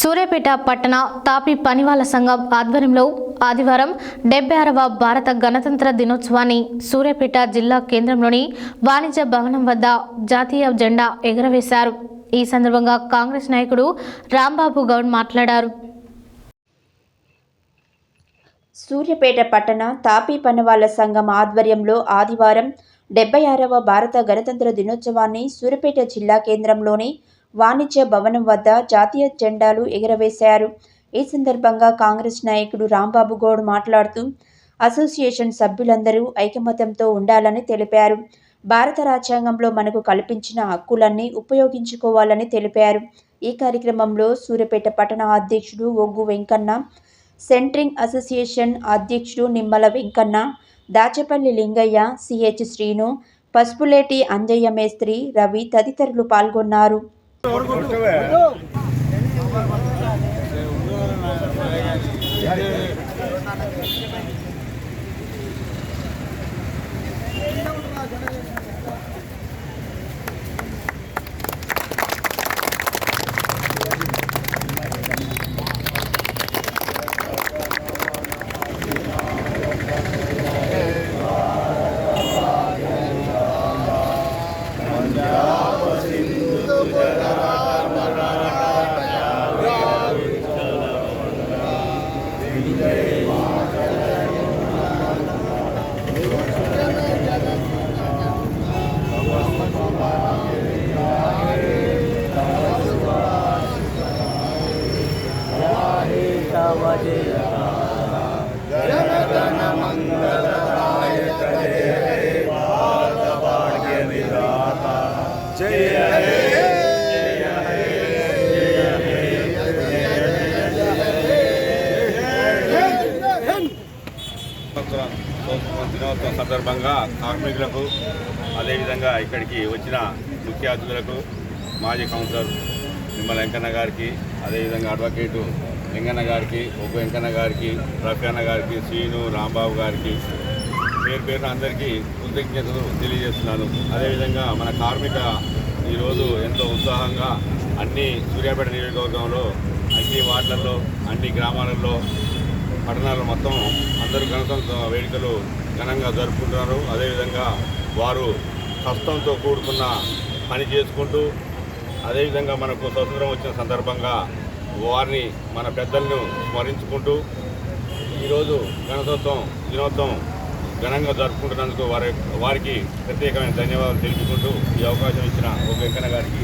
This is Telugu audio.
సూర్యాపేట పట్టణ తాపి పనివాళ్ళ సంఘం ఆధ్వర్యంలో ఆదివారం డెబ్బై ఆరవ భారత గణతంత్ర దినోత్సవాన్ని సూర్యాపేట జిల్లా కేంద్రంలోని వాణిజ్య భవనం వద్ద జాతీయ జెండా ఎగురవేశారు. ఈ సందర్భంగా కాంగ్రెస్ నాయకుడు రాంబాబు గౌడ్ మాట్లాడారు. సూర్యాపేట పట్టణ తాపీ పనివాళ్ళ సంఘం ఆధ్వర్యంలో ఆదివారం డెబ్బై ఆరవ భారత గణతంత్ర దినోత్సవాన్ని సూర్యాపేట జిల్లా కేంద్రంలోని వాణిజ్య భవనం వద్ద జాతీయ జెండాలు ఎగురవేశారు. ఈ సందర్భంగా కాంగ్రెస్ నాయకుడు రాంబాబు గౌడ్ మాట్లాడుతూ అసోసియేషన్ సభ్యులందరూ ఐకమత్యంతో ఉండాలని తెలిపారు. భారత రాజ్యాంగంలో మనకు కల్పించిన హక్కులన్నీ ఉపయోగించుకోవాలని తెలిపారు. ఈ కార్యక్రమంలో సూర్యపేట పట్టణ అధ్యక్షుడు ఒగ్గు వెంకన్న సెంట్రింగ్ అసోసియేషన్ అధ్యక్షుడు నిమ్మల వెంకన్న దాచపల్లి లింగయ్య సిహెచ్ శ్రీను పసుపులేటి అంజయ్య మేస్త్రి రవి తదితరులు పాల్గొన్నారు. Yeah. జయ దినోత్సవం సందర్భంగా కార్మికులకు అదేవిధంగా ఇక్కడికి వచ్చిన ముఖ్య అతిథులకు మాజీ కౌన్సిలర్ నిమ్మల వెంకన్న గారికి అదేవిధంగా అడ్వకేటు వెంకన్న గారికి ఒగ్గు వెంకన్న గారికి రఫీ గారికి శ్రీను రాంబాబు గారికి పేరు పేరున అందరికీ కృతజ్ఞతలు తెలియజేస్తున్నాను. అదేవిధంగా మన కార్మిక ఈరోజు ఎంతో ఉత్సాహంగా అన్ని సూర్యాపేట నియోజకవర్గంలో అన్ని వార్డులలో అన్ని గ్రామాలలో పట్టణాలు మొత్తం అందరూ గణతంత్ర వేడుకలు ఘనంగా జరుపుకుంటున్నారు. అదేవిధంగా వారు కష్టంతో కూడుకున్న పని చేసుకుంటూ అదేవిధంగా మనకు స్వతంత్రం వచ్చిన సందర్భంగా వారిని మన పెద్దలను స్మరించుకుంటూ ఈరోజు గణతంత్రం దినోత్సవం ఘనంగా జరుపుకుంటున్నందుకు వారి వారికి ప్రత్యేకమైన ధన్యవాదాలు తెలుపుకుంటూ ఈ అవకాశం ఇచ్చిన ఒక వెంకన్న గారికి